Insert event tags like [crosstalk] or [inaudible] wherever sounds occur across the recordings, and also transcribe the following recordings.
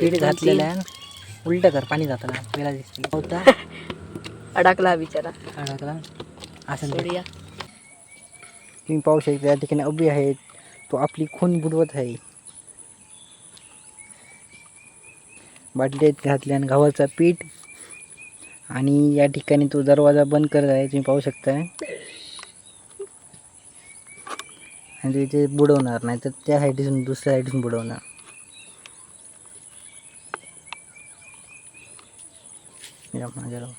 पीठ घातलेलं आहे. उलट कर पाणी जाताना वेळा दिसते. होता. [laughs] अडकला बिचारा. अडकला. असं तुम्ही पाहू शकता या ठिकाणी अबी आहेत तो आपली खून बुडवत आहे. बाटलीत घातल्या गव्हाचा पीठ. आणि या ठिकाणी तो दरवाजा बंद करत आहे. तुम्ही पाहू शकता. आणि तो इथे बुडवणार नाही तर त्या साईडून दुसऱ्या साईडून बुडवणार. या माझ्या राव.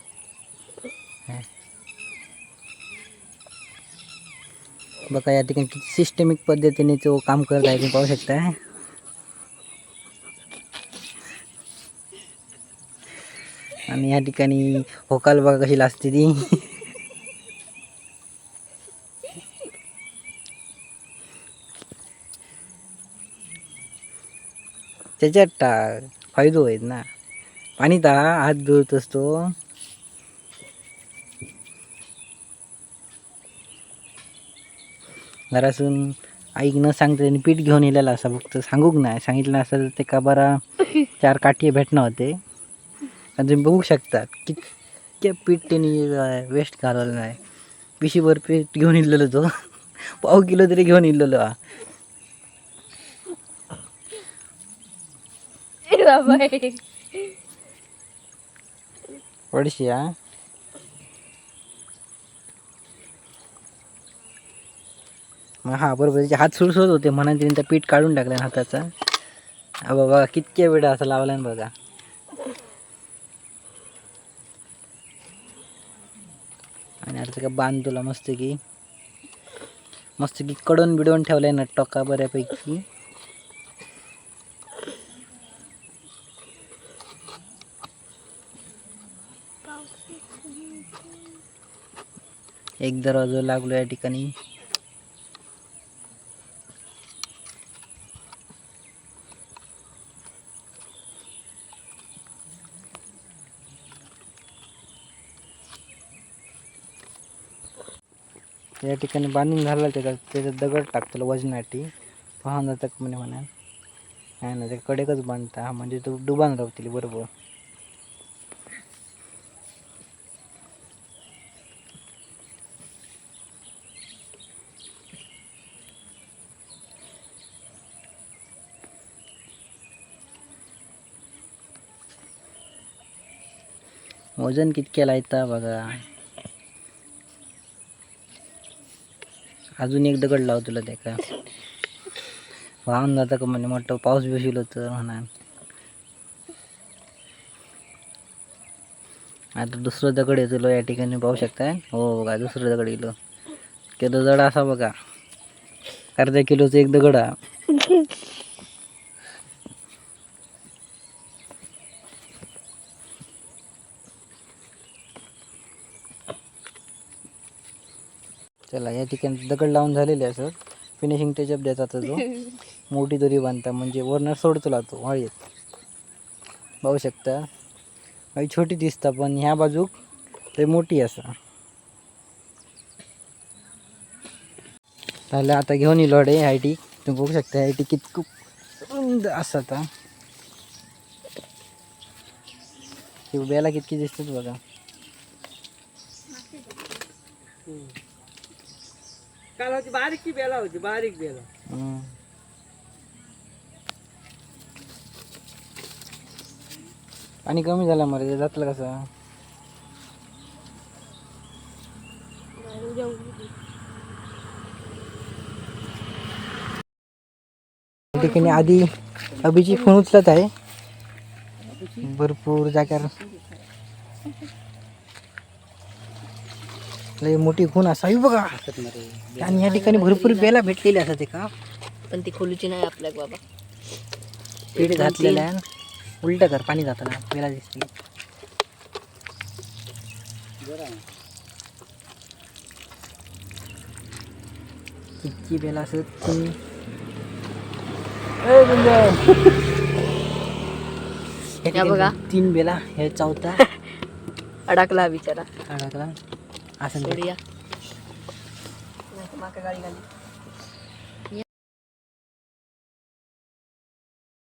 बघा या ठिकाणी किती सिस्टमिक पद्धतीने तो काम करत आहे तुम्ही पाहू शकता आणि या ठिकाणी होकाल बघा कशी लाजते ती. त्याच्यात टाक फायदो आहेत ना. पाणी ता हात धुत असतो. घरासून आईक न सांगता त्यांनी पीठ घेऊन येलेलं असं फक्त सांगूक नाही. सांगितलं असतं तर ते का बरा [laughs] चार काठी भेटणं होते. आणि तुम्ही बघू शकता कितके पीठ त्यांनी वेस्ट घालवलं नाही. पिशीभर पीठ घेऊन इलेलं तो. [laughs] पाव किलो तरी घेऊन इलेलो हा. बाबा पडशी हा? मग हा बरोबर त्याचे हात सुरसुरत होते म्हणा तिने त्या पीठ काढून टाकलं हाताचा. हा बाबा कितके वेळ असं लावला बघा. आणि आता का बांध तुला मस्त की मस्त की कडून बिडवून ठेवलाय ना टोका बऱ्यापैकी. एक दरवाजा लागलो या ठिकाणी. या ठिकाणी बांधून झालं त्याचा त्याचा दगड टाकतो वजनाटी. पाहून जातं म्हणे म्हणा. नाही ना ते कडेकच बांधता. म्हणजे तो डुबान राहतील बरोबर. वजन कितक्याला लायता बघा. अजून एक दगड लाव तुला त्या का वाहून जातं का म्हणजे मोठं पाऊस बिवशिल तर म्हणा. आता दुसरं दगड येतो या ठिकाणी पाहू शकताय हो बघा दुसरं दगड गेलो. किलो जड असा बघा. अर्ध्या किलोचं एक दगड हा [laughs] चला या ठिकाणी दगड लावून झालेले असं. फिनिशिंग टचअप देतात जो [laughs] मोठी दोरी बांधता म्हणजे वरनं सोडतो लावतो वाळीत. पाहू शकता. काही छोटी दिसता पण ह्या बाजूक ते मोठी असा. झालं आता घेऊन येलो रे आय टी. तुम्ही बघू शकता आय टी कितकं रुंद असा आता. बेला कितकी दिसतात बघा. काल होती बारीक बेला होती बारीक बेला हम्म. पाणी कमी झालं मरे जातलं कसं या ठिकाणी आधी अभिजी फोन उचलत आहे भरपूर जाग्यावर लय मोठी खून असावी बघा. आणि या ठिकाणी भरपूर बेला भेटलेली असतात का पण ती खोलूची नाही आपल्या बाबा. पीठ घातलेलं आहे उलट कर पाणी जाताना बेला दिसते. किती बेला असत ती. बघा. तीन बेला हे चौथा. [laughs] अडकला बिचारा. अडकला. Asan Surya. Na kumakagali-gali.